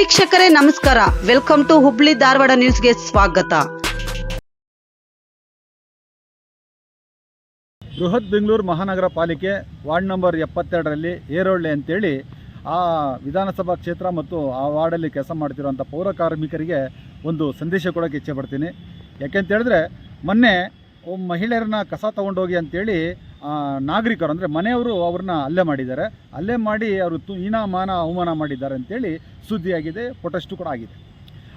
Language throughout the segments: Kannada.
ವೀಕ್ಷಕರೇ, ನಮಸ್ಕಾರ. ವೆಲ್ಕಮ್ ಟು ಹುಬ್ಳಿ ಧಾರವಾಡ ನ್ಯೂಸ್ಗೆ ಸ್ವಾಗತ. ಬೃಹತ್ ಬೆಂಗಳೂರು ಮಹಾನಗರ ಪಾಲಿಕೆ ವಾರ್ಡ್ ನಂಬರ್ ಎಪ್ಪತ್ತೆರಡರಲ್ಲಿ ಏರೋಳ್ಳೆ ಅಂತೇಳಿ ಆ ವಿಧಾನಸಭಾ ಕ್ಷೇತ್ರ ಮತ್ತು ಆ ವಾರ್ಡಲ್ಲಿ ಕೆಲಸ ಮಾಡ್ತಿರೋಂಥ ಪೌರ ಕಾರ್ಮಿಕರಿಗೆ ಒಂದು ಸಂದೇಶ ಕೊಡೋಕ್ಕೆ ಇಚ್ಛೆ ಪಡ್ತೀನಿ. ಯಾಕೆಂತ ಹೇಳಿದ್ರೆ, ಮೊನ್ನೆ ಮಹಿಳೆಯರನ್ನ ಕಸ ತೊಗೊಂಡೋಗಿ ಅಂತೇಳಿ ನಾಗರಿಕರು ಅಂದರೆ ಮನೆಯವರು ಅವ್ರನ್ನ ಹಲ್ಲೆ ಮಾಡಿದ್ದಾರೆ. ಹಲ್ಲೆ ಮಾಡಿ ಅವರು ತು ಹೀನಾಮಾನ ಅವಮಾನ ಮಾಡಿದ್ದಾರೆ ಅಂತೇಳಿ ಸುದ್ದಿಯಾಗಿದೆ ಪ್ರೊಟೆಸ್ಟು ಕೂಡ ಆಗಿದೆ.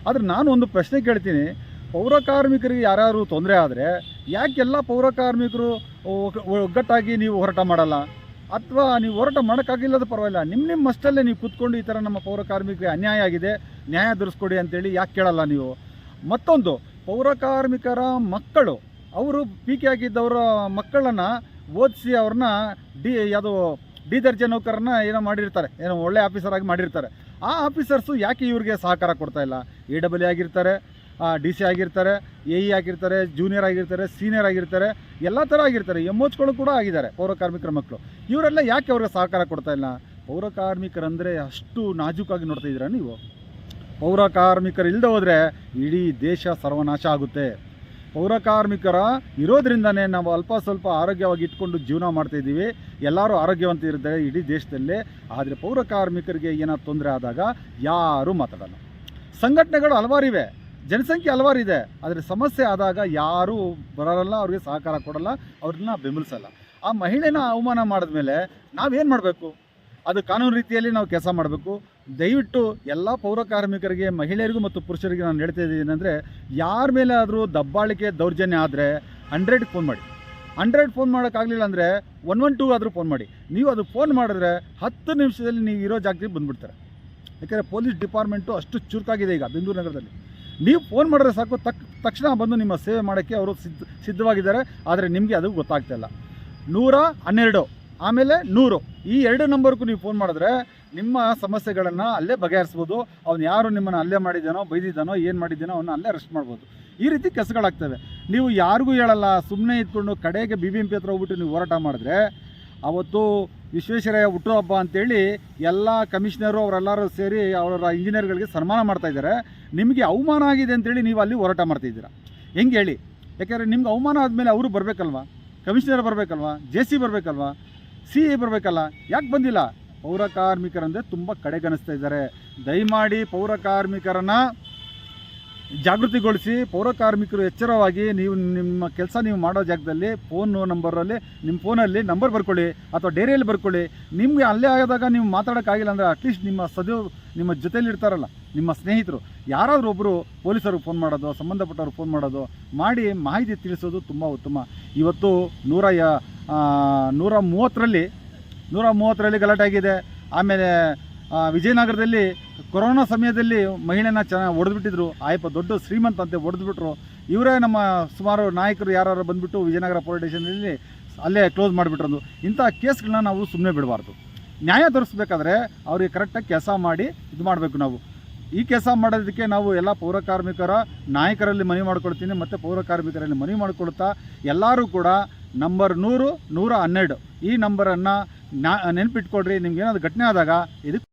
ಆದರೆ ನಾನು ಒಂದು ಪ್ರಶ್ನೆ ಕೇಳ್ತೀನಿ. ಪೌರ ಕಾರ್ಮಿಕರಿಗೆ ಯಾರ್ಯಾರು ತೊಂದರೆ ಆದರೆ ಯಾಕೆಲ್ಲ ಪೌರ ಕಾರ್ಮಿಕರು ಒಗ್- ಒಗ್ಗಟ್ಟಾಗಿ ನೀವು ಹೋರಾಟ ಮಾಡಲ್ಲ? ಅಥವಾ ನೀವು ಹೋರಾಟ ಮಾಡೋಕ್ಕಾಗಿಲ್ಲದ ಪರವಾಗಿಲ್ಲ. ನಿಮ್ಮ ನಿಮ್ಮ ಅಷ್ಟಲ್ಲೇ ನೀವು ಕೂತ್ಕೊಂಡು ಈ ಥರ ನಮ್ಮ ಪೌರ ಕಾರ್ಮಿಕರಿಗೆ ಅನ್ಯಾಯ ಆಗಿದೆ, ನ್ಯಾಯ ದೊರಸ್ಕೊಡಿ ಅಂತೇಳಿ ಯಾಕೆ ಕೇಳಲ್ಲ ನೀವು? ಮತ್ತೊಂದು, ಪೌರ ಕಾರ್ಮಿಕರ ಮಕ್ಕಳು, ಅವರು ಪೀಕೆ ಆಗಿದ್ದವರ ಮಕ್ಕಳನ್ನು ಓದಿಸಿ ಅವ್ರನ್ನ ಡಿ ಅದು ಡಿ ದರ್ಜೆ ನೌಕರನ್ನ ಏನೋ ಮಾಡಿರ್ತಾರೆ, ಏನೋ ಒಳ್ಳೆ ಆಫೀಸರ್ ಆಗಿ ಮಾಡಿರ್ತಾರೆ. ಆ ಆಫೀಸರ್ಸು ಯಾಕೆ ಇವ್ರಿಗೆ ಸಹಕಾರ ಕೊಡ್ತಾ ಇಲ್ಲ? ಎ ಡಬ್ಲ್ಯೂ ಆಗಿರ್ತಾರೆ ಡಿ ಸಿ ಆಗಿರ್ತಾರೆ, ಎ ಇ ಆಗಿರ್ತಾರೆ, ಜೂನಿಯರ್ ಆಗಿರ್ತಾರೆ, ಸೀನಿಯರ್ ಆಗಿರ್ತಾರೆ, ಎಲ್ಲ ಥರ ಆಗಿರ್ತಾರೆ. ಎಂ ಓಚ್ಗಳು ಕೂಡ ಆಗಿದ್ದಾರೆ, ಪೌರ ಕಾರ್ಮಿಕರ ಮಕ್ಕಳು. ಇವರೆಲ್ಲ ಯಾಕೆ ಅವ್ರಿಗೆ ಸಹಕಾರ ಕೊಡ್ತಾ ಇಲ್ಲ? ಪೌರ ಕಾರ್ಮಿಕರಂದರೆ ಅಷ್ಟು ನಾಜೂಕಾಗಿ ನೋಡ್ತಾ ಇದ್ದೀರಾ ನೀವು? ಪೌರ ಕಾರ್ಮಿಕರು ಇಲ್ಲದೆ ಹೋದರೆ ಇಡೀ ದೇಶ ಸರ್ವನಾಶ ಆಗುತ್ತೆ. ಪೌರ ಕಾರ್ಮಿಕರ ಇರೋದ್ರಿಂದನೇ ನಾವು ಅಲ್ಪ ಸ್ವಲ್ಪ ಆರೋಗ್ಯವಾಗಿ ಇಟ್ಕೊಂಡು ಜೀವನ ಮಾಡ್ತಾಯಿದ್ದೀವಿ ಎಲ್ಲರೂ ಆರೋಗ್ಯವಂತ ಇರ್ತಾರೆ ಇಡೀ ದೇಶದಲ್ಲೇ. ಆದರೆ ಪೌರ ಕಾರ್ಮಿಕರಿಗೆ ಏನಾದ್ರು ತೊಂದರೆ ಆದಾಗ ಯಾರೂ ಮಾತಾಡೋಲ್ಲ. ಸಂಘಟನೆಗಳು ಹಲವಾರಿವೆ ಜನಸಂಖ್ಯೆ ಹಲವಾರಿದೆ ಆದರೆ ಸಮಸ್ಯೆ ಆದಾಗ ಯಾರೂ ಬರಲ್ಲ, ಅವ್ರಿಗೆ ಸಹಕಾರ ಕೊಡಲ್ಲ, ಅವ್ರನ್ನ ಬೆಂಬಲಿಸಲ್ಲ. ಆ ಮಹಿಳೆನ ಅವಮಾನ ಮಾಡಿದ್ಮೇಲೆ ನಾವೇನು ಮಾಡಬೇಕು? ಅದು ಕಾನೂನು ರೀತಿಯಲ್ಲಿ ನಾವು ಕೆಲಸ ಮಾಡಬೇಕು. ದಯವಿಟ್ಟು ಎಲ್ಲ ಪೌರ ಕಾರ್ಮಿಕರಿಗೆ, ಮಹಿಳೆಯರಿಗೂ ಮತ್ತು ಪುರುಷರಿಗೆ ನಾನು ಹೇಳ್ತಾ ಇದ್ದೀನಿ ಅಂದರೆ, ಯಾರ ಮೇಲೆ ಆದರೂ ದಬ್ಬಾಳಿಕೆ ದೌರ್ಜನ್ಯ ಆದರೆ ಹಂಡ್ರೆಡ್ಗೆ ಫೋನ್ ಮಾಡಿ. ಹಂಡ್ರೆಡ್ ಫೋನ್ ಮಾಡೋಕ್ಕಾಗಲಿಲ್ಲ ಅಂದರೆ ಒನ್ ಒನ್ ಟೂ ಆದರೂ ಫೋನ್ ಮಾಡಿ. ನೀವು ಅದು ಫೋನ್ ಮಾಡಿದ್ರೆ ಹತ್ತು ನಿಮಿಷದಲ್ಲಿ ನೀವು ಇರೋ ಜಾಗಕ್ಕೆ ಬಂದುಬಿಡ್ತಾರೆ. ಯಾಕೆಂದರೆ ಪೊಲೀಸ್ ಡಿಪಾರ್ಟ್ಮೆಂಟು ಅಷ್ಟು ಚುರುಕಾಗಿದೆ ಈಗ ಬೆಂಗಳೂರು ನಗರದಲ್ಲಿ. ನೀವು ಫೋನ್ ಮಾಡಿದ್ರೆ ಸಾಕು, ತಕ್, ತಕ್ಷಣ ಬಂದು ನಿಮ್ಮ ಸೇವೆ ಮಾಡೋಕ್ಕೆ ಅವರು ಸಿದ್ಧ, ಸಿದ್ಧವಾಗಿದ್ದಾರೆ. ಆದರೆ ನಿಮಗೆ ಅದು ಗೊತ್ತಾಗ್ತಾ ಇಲ್ಲ. ನೂರ ಹನ್ನೆರಡು. ಆಮೇಲೆ ನೂರು. ಈ ಎರಡು ನಂಬರ್ಗೂ ನೀವು ಫೋನ್ ಮಾಡಿದ್ರೆ ನಿಮ್ಮ ಸಮಸ್ಯೆಗಳನ್ನು ಅಲ್ಲೇ ಬಗೆಹರಿಸ್ಬೋದು. ಅವ್ನು ಯಾರು ನಿಮ್ಮನ್ನು ಅಲ್ಲೇ ಮಾಡಿದ್ದಾನೋ, ಬೈದಿದ್ದಾನೋ, ಏನು ಮಾಡಿದ್ದಾನೋ ಅವನ್ನ ಅಲ್ಲೇ ಅರೆಸ್ಟ್ ಮಾಡ್ಬೋದು. ಈ ರೀತಿ ಕೆಲಸಗಳಾಗ್ತವೆ ನೀವು ಯಾರಿಗೂ ಹೇಳಲ್ಲ ಸುಮ್ಮನೆ ಇದ್ಕೊಂಡು ಕಡೆಗೆ ಬಿ ಬಿ ಎಂ ಪಿ ಹತ್ರ ಹೋಗ್ಬಿಟ್ಟು ನೀವು ಹೋರಾಟ ಮಾಡಿದ್ರೆ ಅವತ್ತು ವಿಶ್ವೇಶ್ವರಯ್ಯ ಹುಟ್ಟುಹಬ್ಬ ಅಂತೇಳಿ ಎಲ್ಲ ಕಮಿಷನರು ಅವರೆಲ್ಲರೂ ಸೇರಿ ಅವರ ಇಂಜಿನಿಯರ್ಗಳಿಗೆ ಸನ್ಮಾನ ಮಾಡ್ತಾ ಇದ್ದಾರೆ. ನಿಮಗೆ ಅವಮಾನ ಆಗಿದೆ ಅಂತೇಳಿ ನೀವು ಅಲ್ಲಿ ಹೋರಾಟ ಮಾಡ್ತಿದ್ದೀರಾ ಹೆಂಗೆ ಹೇಳಿ? ಯಾಕೆಂದರೆ ನಿಮ್ಗೆ ಅವಮಾನ ಆದಮೇಲೆ ಅವರು ಬರಬೇಕಲ್ವಾ? ಕಮಿಷನರ್ ಬರಬೇಕಲ್ವಾ? ಜೆ ಸಿ ಬರಬೇಕಲ್ವಾ? ಸಿ ಎ ಬರಬೇಕಲ್ಲ ಯಾಕೆ ಬಂದಿಲ್ಲ? ಪೌರ ಕಾರ್ಮಿಕರಂದರೆ ತುಂಬ ಕಡೆಗಣಿಸ್ತಾ ಇದ್ದಾರೆ. ದಯಮಾಡಿ ಪೌರ ಕಾರ್ಮಿಕರನ್ನು ಜಾಗೃತಿಗೊಳಿಸಿ ಪೌರ ಕಾರ್ಮಿಕರು ಎಚ್ಚರವಾಗಿ ನೀವು ನಿಮ್ಮ ಕೆಲಸ ನೀವು ಮಾಡೋ ಜಾಗದಲ್ಲಿ ಫೋನ್ ನಂಬರಲ್ಲಿ ನಿಮ್ಮ ಫೋನಲ್ಲಿ ನಂಬರ್ ಬರ್ಕೊಳ್ಳಿ ಅಥವಾ ಡೈರಿಯಲ್ಲಿ ಬರ್ಕೊಳ್ಳಿ. ನಿಮಗೆ ಅಲ್ಲೇ ಆದಾಗ ನೀವು ಮಾತಾಡೋಕ್ಕಾಗಿಲ್ಲ ಅಂದರೆ ಅಟ್ಲೀಸ್ಟ್ ನಿಮ್ಮ ಸದು ನಿಮ್ಮ ಜೊತೆಯಲ್ಲಿ ಇರ್ತಾರಲ್ಲ, ನಿಮ್ಮ ಸ್ನೇಹಿತರು. ಯಾರಾದರೂ ಒಬ್ಬರು ಪೊಲೀಸರು ಫೋನ್ ಮಾಡೋದು, ಸಂಬಂಧಪಟ್ಟವರು ಫೋನ್ ಮಾಡೋದು ಮಾಡಿ ಮಾಹಿತಿ ತಿಳಿಸೋದು ತುಂಬ ಉತ್ತಮ. ಇವತ್ತು ನೂರ ಯ- ನೂರ ಮೂವತ್ತರಲ್ಲಿ ನೂರ ಮೂವತ್ತರಲ್ಲಿ ಗಲಾಟೆ ಆಗಿದೆ. ಆಮೇಲೆ ವಿಜಯನಗರದಲ್ಲಿ ಕೊರೋನಾ ಸಮಯದಲ್ಲಿ ಮಹಿಳೆನ ಚೆನ್ನಾಗಿ ಹೊಡೆದ್ಬಿಟ್ಟಿದ್ರು ಆಯಪ್ಪ ದೊಡ್ಡ ಶ್ರೀಮಂತ ಅಂತೆ ಹೊಡೆದ್ಬಿಟ್ರು ಇವರೇ ನಮ್ಮ ಸುಮಾರು ನಾಯಕರು ಯಾರು ಬಂದುಬಿಟ್ಟು ವಿಜಯನಗರ ಪೊಲೀಸ್ ಸ್ಟೇಷನಲ್ಲಿ ಅಲ್ಲೇ ಕ್ಲೋಸ್ ಮಾಡಿಬಿಟ್ರಂದು. ಇಂಥ ಕೇಸ್ಗಳನ್ನ ನಾವು ಸುಮ್ಮನೆ ಬಿಡಬಾರ್ದು. ನ್ಯಾಯ ತೋರಿಸ್ಬೇಕಾದ್ರೆ ಅವ್ರಿಗೆ ಕರೆಕ್ಟಾಗಿ ಕೆಲಸ ಮಾಡಿ ಇದು ಮಾಡಬೇಕು ನಾವು. ಈ ಕೆಲಸ ಮಾಡೋದಕ್ಕೆ ನಾವು ಎಲ್ಲ ಪೌರ ಕಾರ್ಮಿಕರ, ನಾಯಕರಲ್ಲಿ ಮನವಿ ಮಾಡ್ಕೊಳ್ತೀನಿ, ಮತ್ತು ಪೌರ ಕಾರ್ಮಿಕರಲ್ಲಿ ಮನವಿ ಮಾಡಿಕೊಳ್ತಾ ಎಲ್ಲರೂ ಕೂಡ ನಂಬರ್ ನೂರು, ನೂರ ಹನ್ನೆರಡು ಈ ನಂಬರನ್ನು ನಾ ನೆನಪಿಟ್ಕೊಡ್ರಿ ನಿಮ್ಗೆ ಏನಾದ್ರು ಘಟನೆ ಆದಾಗ ಇದಕ್ಕೆ